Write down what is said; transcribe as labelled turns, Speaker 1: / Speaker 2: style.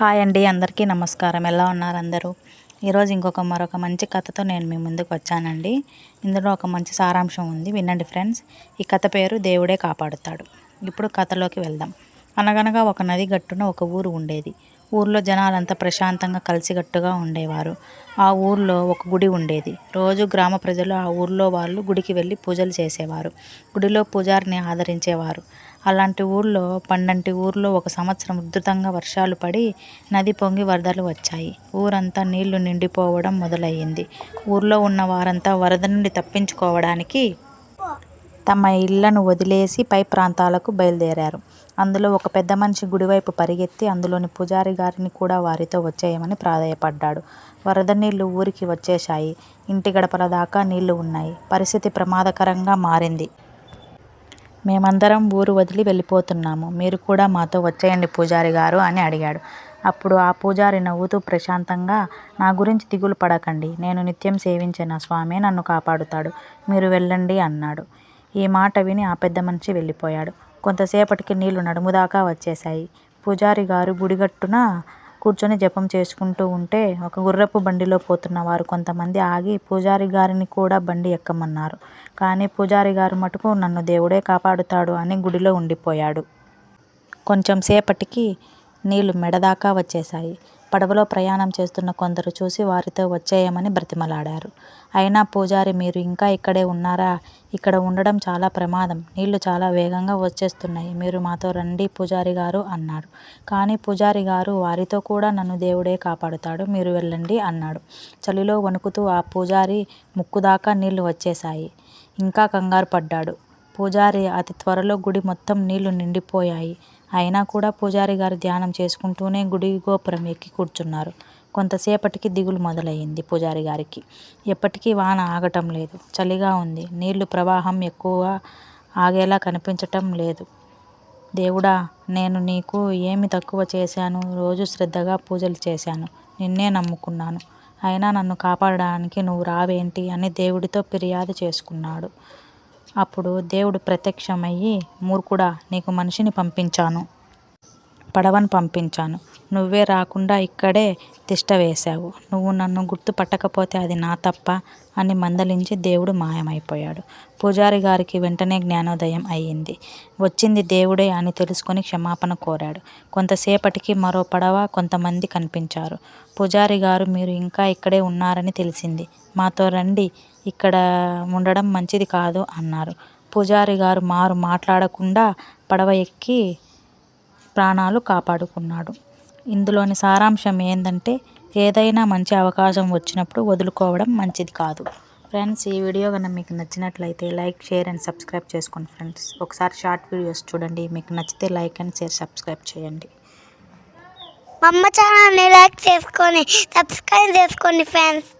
Speaker 1: Hi అండి అందరికీ నమస్కారం. ఎలా ఉన్నారు అందరూ? ఈరోజు ఇంకొక మరొక మంచి కథతో నేను మీ ముందుకు వచ్చానండి. ఇందులో ఒక మంచి సారాంశం ఉంది. వినండి ఫ్రెండ్స్. ఈ కథ పేరు దేవుడే కాపాడుతాడు. ఇప్పుడు కథలోకి వెళ్దాం. అనగనగా ఒక నది గట్టున ఒక ఊరు ఉండేది. ఊర్లో జనాలంతా ప్రశాంతంగా కలిసికట్టుగా ఉండేవారు. ఆ ఊర్లో ఒక గుడి ఉండేది. రోజు గ్రామ ప్రజలు ఆ ఊర్లో వాళ్ళు గుడికి వెళ్ళి పూజలు చేసేవారు. గుడిలో పూజారిని ఆదరించేవారు. అలాంటి ఊర్లో పండంటి ఊర్లో ఒక సంవత్సరం ఉధృతంగా వర్షాలు పడి నది పొంగి వరదలు వచ్చాయి. ఊరంతా నీళ్ళు నిండిపోవడం మొదలయ్యింది. ఊర్లో ఉన్న వారంతా వరద నుండి తప్పించుకోవడానికి తమ ఇళ్ళను వదిలేసి పై ప్రాంతాలకు బయలుదేరారు. అందులో ఒక పెద్ద మనిషి గుడివైపు పరిగెత్తి అందులోని పూజారి గారిని కూడా వారితో వచ్చేయమని ప్రాధాయపడ్డాడు. వరద నీళ్ళు ఊరికి వచ్చేశాయి. ఇంటి గడపల దాకా నీళ్ళు ఉన్నాయి. పరిస్థితి ప్రమాదకరంగా మారింది. మేమందరం ఊరు వదిలి వెళ్ళిపోతున్నాము. మీరు కూడా మాతో వచ్చేయండి పూజారి గారు అని అడిగాడు. అప్పుడు ఆ పూజారి నవ్వుతూ ప్రశాంతంగా నా గురించి దిగులు పడకండి. నేను నిత్యం సేవించే నా స్వామి? నన్ను కాపాడుతాడు. మీరు వెళ్ళండి అన్నాడు. ఈ మాట విని ఆ పెద్ద మనిషి వెళ్ళిపోయాడు. కొంతసేపటికి నీళ్ళు నడుము దాకా వచ్చేశాయి. పూజారి గారు గుడిగట్టున కూర్చొని జపం చేసుకుంటూ ఉంటే ఒక గుర్రపు బండిలో పోతున్న వారు కొంతమంది ఆగి పూజారి గారిని కూడా బండి ఎక్కమన్నారు. కానీ పూజారి గారు మటుకు నన్ను దేవుడే కాపాడుతాడు అని గుడిలో ఉండిపోయాడు. కొంచెం సేపటికి నీళ్ళు మెడదాకా వచ్చేశాయి. పడవలో ప్రయాణం చేస్తున్న కొందరు చూసి వారితో వచ్చేయమని బ్రతిమలాడారు. అయినా పూజారి మీరు ఇంకా ఇక్కడే ఉన్నారా? ఇక్కడ ఉండడం చాలా ప్రమాదం. నీళ్ళు చాలా వేగంగా వచ్చేస్తున్నాయి. మీరు మాతో రండి పూజారి గారు అన్నాడు. కానీ పూజారి గారు వారితో కూడా నన్ను దేవుడే కాపాడుతాడు మీరు వెళ్ళండి అన్నాడు. చలిలో వణుకుతూ ఆ పూజారి ముక్కుదాకా నీళ్ళు నీళ్ళు వచ్చేశాయి. ఇంకా కంగారు పడ్డాడు. పూజారి అతి త్వరలో గుడి మొత్తం నీళ్ళు నిండిపోయాయి. అయినా కూడా పూజారి గారు ధ్యానం చేసుకుంటూనే గుడి గోపురం ఎక్కి కూర్చున్నారు. కొంతసేపటికి దిగులు మొదలయ్యింది పూజారి గారికి. ఎప్పటికీ వాన ఆగటం లేదు. చలిగా ఉంది. నీళ్ళు ప్రవాహం ఎక్కువ ఆగేలా కనిపించటం లేదు. దేవుడా నేను నీకు ఏమి తక్కువ చేశాను? రోజు శ్రద్ధగా పూజలు చేశాను. నిన్నే నమ్ముకున్నాను. అయినా నన్ను కాపాడడానికి నువ్వు రావేంటి అని దేవుడితో ఫిర్యాదు చేసుకున్నాడు. అప్పుడు దేవుడు ప్రత్యక్షమయ్యి మూర్ఖుడా నీకు మనిషిని పంపించాను పడవను పంపించాను. నువ్వే రాకుండా ఇక్కడే తిష్ట వేశావు. నువ్వు నన్ను గుర్తుపట్టకపోతే అది నా తప్ప అని మందలించి దేవుడు మాయమైపోయాడు. పూజారి గారికి వెంటనే జ్ఞానోదయం అయ్యింది. వచ్చింది దేవుడే అని తెలుసుకొని క్షమాపణ కోరాడు. కొంతసేపటికి మరో పడవ కొంతమంది కనిపించారు. పూజారి గారు మీరు ఇంకా ఇక్కడే ఉన్నారని తెలిసింది. మాతో రండి ఇక్కడ ఉండడం మంచిది కాదు అన్నారు. పూజారి గారు మారు మాట్లాడకుండా పడవ ఎక్కి ప్రాణాలు కాపాడుకున్నాడు. ఇందులోని సారాంశం ఏంటంటే ఏదైనా మంచి అవకాశం వచ్చినప్పుడు వదులుకోవడం మంచిది కాదు. ఫ్రెండ్స్ ఈ వీడియో కనుక మీకు నచ్చినట్లయితే లైక్ షేర్ అండ్ సబ్స్క్రైబ్ చేసుకోండి ఫ్రెండ్స్. ఒకసారి షార్ట్ వీడియోస్ చూడండి. మీకు నచ్చితే లైక్ అండ్ షేర్ సబ్స్క్రైబ్ చేయండి.
Speaker 2: మా అమ్మ ఛానల్ని లైక్ చేసుకొని సబ్స్క్రైబ్ చేసుకోండి ఫ్రెండ్స్.